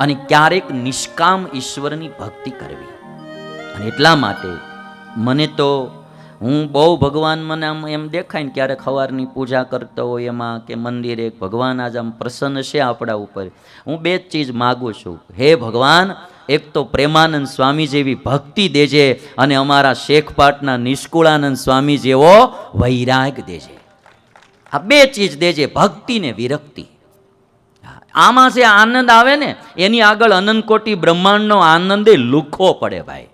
અને ક્યારેક નિષ્કામ ઈશ્વરની ભક્તિ કરવી. અને એટલા માટે મને તો હું બહુ ભગવાન મને આમ એમ દેખાય ને ક્યારેક સવારની પૂજા કરતો હોય એમાં કે મંદિરે ભગવાન આજ આમ પ્રસન્ન છે આપણા ઉપર. હું બે જ ચીજ માગું છું. હે ભગવાન, એક તો પ્રેમાનંદ સ્વામી જેવી ભક્તિ દેજે અને અમારા શેખપાટના નિષ્કુળાનંદ સ્વામી જેવો વૈરાગ દેજે. આ બે ચીજ દેજે ભક્તિ ને વિરક્તિ. આમાં જે આનંદ આવે ને, એની આગળ અનંતકોટી બ્રહ્માંડનો આનંદે લુખો પડે ભાઈ.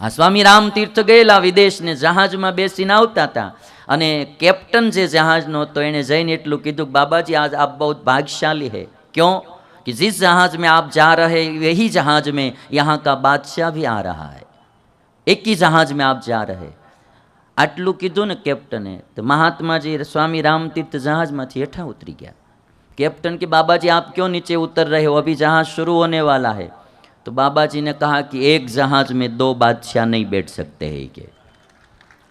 આ સ્વામી રામ તીર્થ ગયેલા વિદેશને જહાજમાં બેસીને આવતા હતા અને કેપ્ટન જે જહાજનો હતો, એણે જઈને એટલું કીધું કે બાબાજી, આજ આપ બહુ ભાગ્યશાલી હે. ક્યો? કે જીસ જહાજ મેં આપ જા રહે વહી જહાજ મેં યહાં કા બાદશાહ ભી આ રહા હે. એક હી જહાજ મેં આપ જા રહે. આટલું કીધું ને કેપ્ટને, તો મહાત્માજી સ્વામી રામતીર્થ જહાજમાંથી હેઠા ઉતરી ગયા. कैप्टन के बाबा जी आप क्यों नीचे उतर रहे हो? अभी जहाज़ शुरू होने वाला है। तो बाबा जी ने कहा कि एक जहाज़ में दो बादशाह नहीं बैठ सकते है के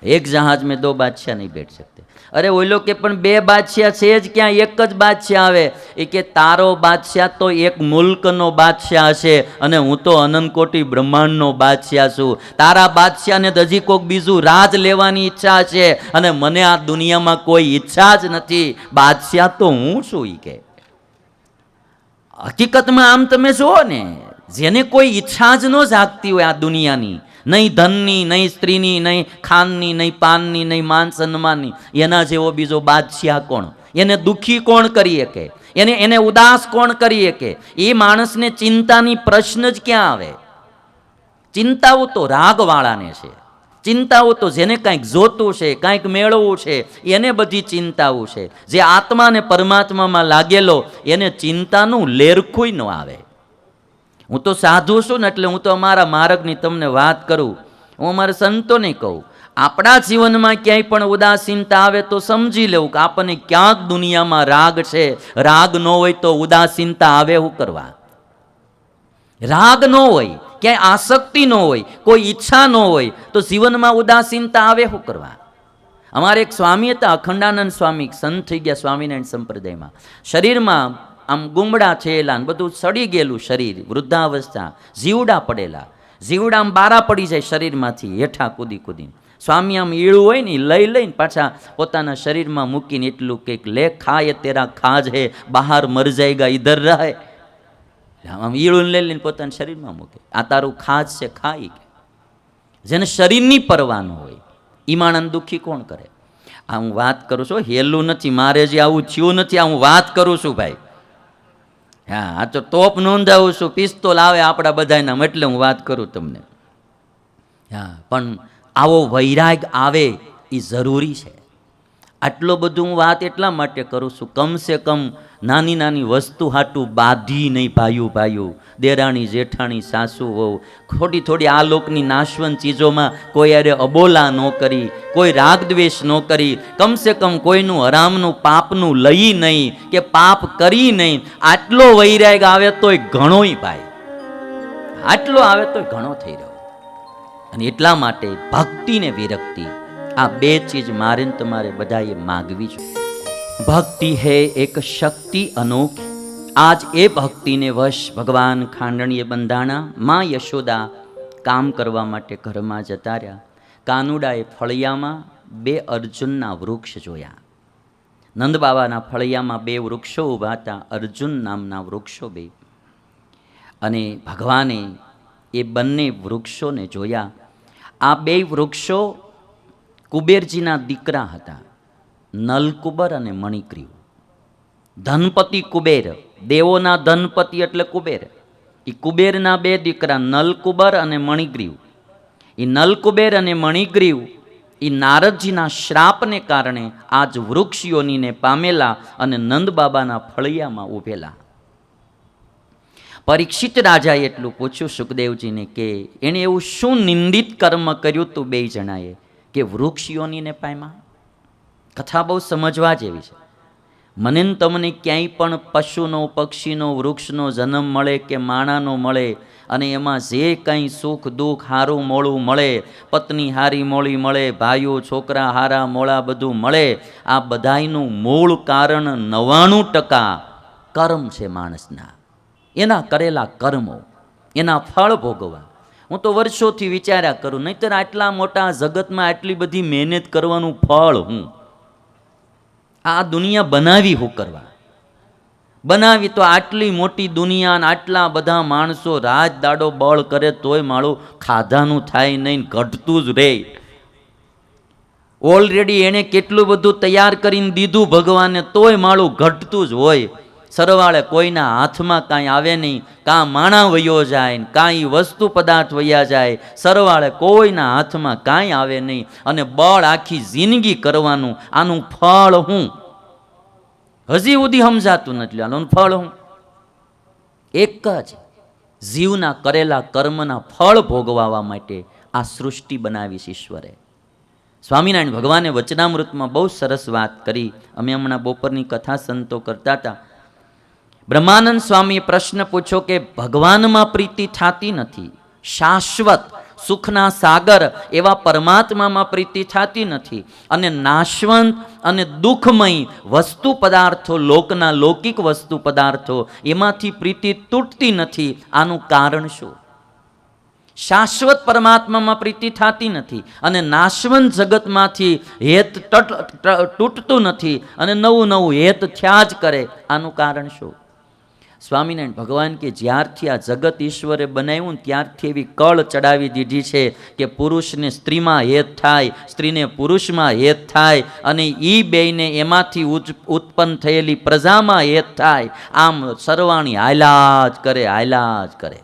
एक जहाज़ में दो बादशाह नहीं बैठ सकते। અરે ઓલો કે પણ બે બાદશાહ છે જ ક્યાં? એક જ બાદશાહ આવે. એ કે તારો બાદશાહ તો એક મુલ્કનો બાદશાહ છે અને હું તો અનંતકોટી બ્રહ્માંડનો બાદશાહ છું. તારા બાદશાહને તો હજી કોઈક બીજું રાજ લેવાની ઈચ્છા છે અને મને આ દુનિયામાં કોઈ ઈચ્છા જ નથી. બાદશાહ તો હું છું એ કે. હકીકતમાં આમ તમે જુઓ ને, જેને કોઈ ઈચ્છા જ ન જાગતી હોય આ દુનિયાની નહીં ધનની, નહીં સ્ત્રીની, નહીં ખાનની, નહીં પાનની, નહીં માન સન્માનની. એના જેવો બીજો બાદશાહ કોણ? એને દુઃખી કોણ કરી શકે? એને એને ઉદાસ કોણ કરી શકે? એ માણસને ચિંતાની પ્રશ્ન જ ક્યાં આવે? ચિંતાઓ તો રાગવાળાને છે. ચિંતાઓ તો જેને કાંઈક જોતું છે, કાંઈક મેળવવું છે, એને બધી ચિંતાઓ છે. જે આત્માને પરમાત્મામાં લાગેલો, એને ચિંતાનું લેરખું ન આવે. હું તો સાધુ છું ને એટલે હું તો અમારા માર્ગની તમને વાત કરું. હું અમારા સંતોને કહું, આપણા જીવનમાં ક્યાંય પણ ઉદાસીનતા આવે તો સમજી લેવું કે આપણને ક્યાંક દુનિયામાં રાગ છે. રાગ ન હોય તો ઉદાસીનતા આવે શું કરવા? રાગ ન હોય, ક્યાંય આસક્તિ ન હોય, કોઈ ઈચ્છા ન હોય તો જીવનમાં ઉદાસીનતા આવે શું કરવા? અમારે એક સ્વામી હતા, અખંડાનંદ સ્વામી સંત થઈ ગયા સ્વામિનારાયણ સંપ્રદાયમાં. શરીરમાં આમ ગુમડા થયેલા ને બધું સડી ગયેલું શરીર, વૃદ્ધાવસ્થા, જીવડા પડેલા. જીવડા આમ બારા પડી જાય શરીરમાંથી, હેઠા કૂદી કૂદીને. સ્વામી આમ ઈળું હોય ને લઈ લઈને પાછા પોતાના શરીરમાં મૂકીને એટલું કંઈક, લે, ખાય તેરા ખાજ હે, બહાર મર જાયગા, ઈધર રહે. આમ ઈળું લઈ લઈને પોતાના શરીરમાં મૂકે. આ તારું ખાજ છે, ખાઈ જેને શરીરની પરવા હોય ઈમાણંદ દુઃખી કોણ કરે? આ હું વાત કરું છું હેલું નથી, મારે જે આવું થયું નથી, આ હું વાત કરું છું ભાઈ. હા, આ તો તોપ નોંધાવું છું, પિસ્તોલ આવે આપણા બધાના, એટલે હું વાત કરું તમને. હા, પણ આવો વૈરાગ આવે એ જરૂરી છે. આટલો બધું હું વાત એટલા માટે કરું છું. કમસે કમ નાની નાની વસ્તુ હાટું બાધી નહીં ભાયું ભાયું દેરાણી, જેઠાણી, સાસુ હોવ થોડી થોડી આ લોકની નાશવન ચીજોમાં કોઈ અરે અબોલા ન કરી, કોઈ રાગદ્વેષ ન કરી. કમસે કમ કોઈનું હરામનું, પાપનું લઈ નહીં કે પાપ કરી નહીં. આટલો વૈરાગ આવે તોય ઘણોય ભાઈ. આટલો આવે તોય ઘણો થઈ રહ્યો. અને એટલા માટે ભક્તિને વિરક્તિ. આ બે ચીજ મારે તમારે બધાએ માગવી છે. ભક્તિ હે એક શક્તિ અનોખી. આજ એ ભક્તિને વશ ભગવાન ખાંડણીએ બંધાણા, માં યશોદા કામ કરવા માટે ઘરમાં જતા રહ્યા. કાનુડાએ ફળિયામાં બે અર્જુનના વૃક્ષ જોયા. નંદબાબાના ફળિયામાં બે વૃક્ષો ઊભા હતા, અર્જુન નામના વૃક્ષો બે. અને ભગવાને એ બંને વૃક્ષોને જોયા. આ બે વૃક્ષો કુબેરજીના દીકરા હતા, નલકુબર અને મણિક્રીવ ધનપતિ કુબેર, દેવોના ધનપતિ એટલે કુબેર. એ કુબેરના બે દીકરા નલકુબર અને મણિગ્રીવ એ નલકુબેર અને મણિગ્રીવ એ નારદજીના શ્રાપને કારણે આજ વૃક્ષ યોનીને પામેલા અને નંદબાબાના ફળિયામાં ઊભેલા. પરીક્ષિત રાજાએ એટલું પૂછ્યું, સુખદેવજીને કે, એણે એવું શું નિંદિત કર્મ કર્યું તું બે જણાએ? કે વૃક્ષ યોનીને પાયમાં? કથા બહુ સમજવા જેવી છે. મને ને તમને ક્યાંય પણ પશુનો, પક્ષીનો, વૃક્ષનો જન્મ મળે કે માણાનો મળે અને એમાં જે કંઈ સુખ, દુઃખ, હારું મોળું મળે, પત્ની હારી મોળી મળે, ભાઈઓ, છોકરા હારા મોળા બધું મળે, આ બધાયનું મૂળ કારણ નવ્વાણું ટકા કર્મ છે માણસના. એના કરેલા કર્મો, એના ફળ ભોગવવા. હું તો વર્ષોથી વિચાર્યા કરું, નહીંતર આટલા મોટા જગતમાં આટલી બધી મહેનત કરવાનું ફળ હું? આ દુનિયા બનાવી હું કરવા? બનાવી તો આટલી મોટી દુનિયા ને આટલા બધા માણસો રાત દાડો બળ કરે તોય માળું ખાધાનું થાય નહીં, ઘટતું જ રહે ઓલરેડી એણે કેટલું બધું તૈયાર કરીને દીધું ભગવાને, તોય માળું ઘટતું જ હોય. સરવાળે કોઈના હાથમાં કાંઈ આવે નહીં, કાં માણા વયો જાય, કાંઈ વસ્તુ પદાર્થ વયા જાય, સરવાળે કોઈના હાથમાં કાંઈ આવે નહીં અને બળ આખી જિંદગી કરવાનું, આનું ફળ હું. હજી સુધી સમજાતું નથી, આનું ફળ હું. એક જ જીવના કરેલા કર્મના ફળ ભોગવવા માટે આ સૃષ્ટિ બનાવી ઈશ્વરે. સ્વામિનારાયણ ભગવાને વચનામૃતમાં બહુ સરસ વાત કરી. અમે હમણાં બપોરની કથા સંતો કરતા હતા. બ્રહ્માનંદ સ્વામીએ પ્રશ્ન પૂછ્યો કે, ભગવાનમાં પ્રીતિ થતી નથી? શાશ્વત સુખના સાગર એવા પરમાત્મામાં પ્રીતિ થતી નથી? અને નાશવંત અને દુઃખમય વસ્તુ પદાર્થો, લોકના લૌકિક વસ્તુ પદાર્થો, એમાંથી પ્રીતિ તૂટતી નથી? આનું કારણ શું? શાશ્વત પરમાત્મામાં પ્રીતિ થતી નથી અને નાશવંત જગતમાંથી હેત તટ- તૂટતું નથી અને નવું નવું હેત થયા જ કરે. આનું કારણ શું? સ્વામિનારાયણ ભગવાન કે જ્યારથી આ જગત ઈશ્વરે બનાવ્યું ત્યારથી એવી કળ ચડાવી દીધી છે કે પુરુષને સ્ત્રીમાં હેત થાય, સ્ત્રીને પુરુષમાં હેત થાય અને એ બેયને એમાંથી ઉત્પન્ન થયેલી પ્રજામાં હેત થાય. આમ સરવાણી હાયલા જ કરે, હાયલા જ કરે.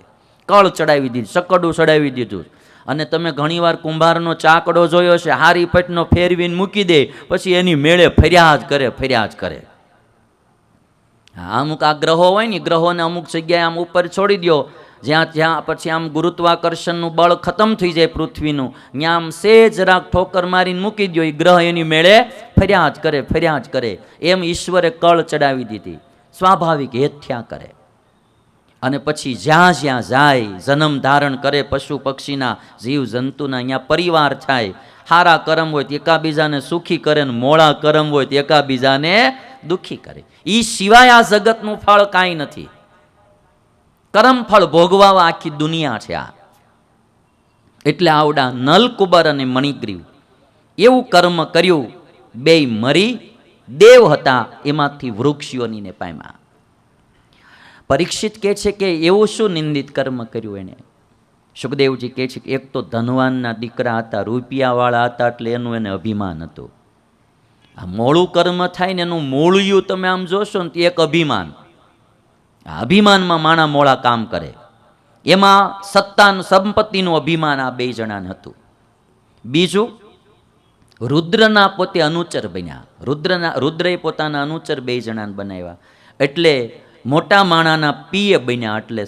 કળ ચડાવી દીધી, સકડું ચડાવી દીધું. અને તમે ઘણીવાર કુંભારનો ચાકડો જોયો છે હારી પટનો ફેરવીને મૂકી દે, પછી એની મેળે ફર્યા જ કરે ફર્યા જ કરે. અમુક આ ગ્રહો હોય ને ગ્રહોને અમુક જગ્યાએ આમ ઉપર છોડી દો જ્યાં જ્યાં પછી આમ ગુરુત્વાકર્ષણનું બળ ખતમ થઈ જાય પૃથ્વીનું, ત્યાં આમ સેજ રાખ ઠોકર મારીને મૂકી દો એ ગ્રહ એની મેળે ફર્યા જ કરે, ફર્યા જ કરે. એમ ઈશ્વરે કળ ચડાવી દીધી. સ્વાભાવિક હેથ્યા કરે. અને પછી જ્યાં જ્યાં જાય, જન્મ ધારણ કરે પશુ પક્ષીના, જીવ જંતુના, અહીંયા પરિવાર થાય. હારા કરમ હોય તો એકાબીજાને સુખી કરે ને મોળા કરમ હોય તો એકાબીજાને દુઃખી કરે. એ સિવાય આ જગતનું ફળ કાંઈ નથી. કરમ ફળ ભોગવા આખી દુનિયા છે આ. એટલે આવડા નલકુબર અને મણિગ્રીવ. એવું કર્મ કર્યું, બેય મરી, દેવ હતા એમાંથી વૃક્ષયોનીને પામ્યા. પરીક્ષિત કહે છે કે એવું શું નિંદિત કર્મ કર્યું એણે સુખદેવજી કહે છે કે એક તો ધનવાનના દીકરા હતા, રૂપિયાવાળા હતા એટલે એનું એને અભિમાન હતું. આ મોળું કર્મ થાય ને એનું મોળિયું તમે આમ જોશો ને એક અભિમાન. આ અભિમાનમાં માણા મોળા કામ કરે. એમાં સત્તાન સંપત્તિનું અભિમાન આ બે જણાને હતું. બીજું, રુદ્રના પોતે અનુચર બન્યા. રુદ્રના, રુદ્રએ પોતાના અનુચર બે જણાને બનાવ્યા. એટલે મોટા માણાના પીએ બન્યા એટલે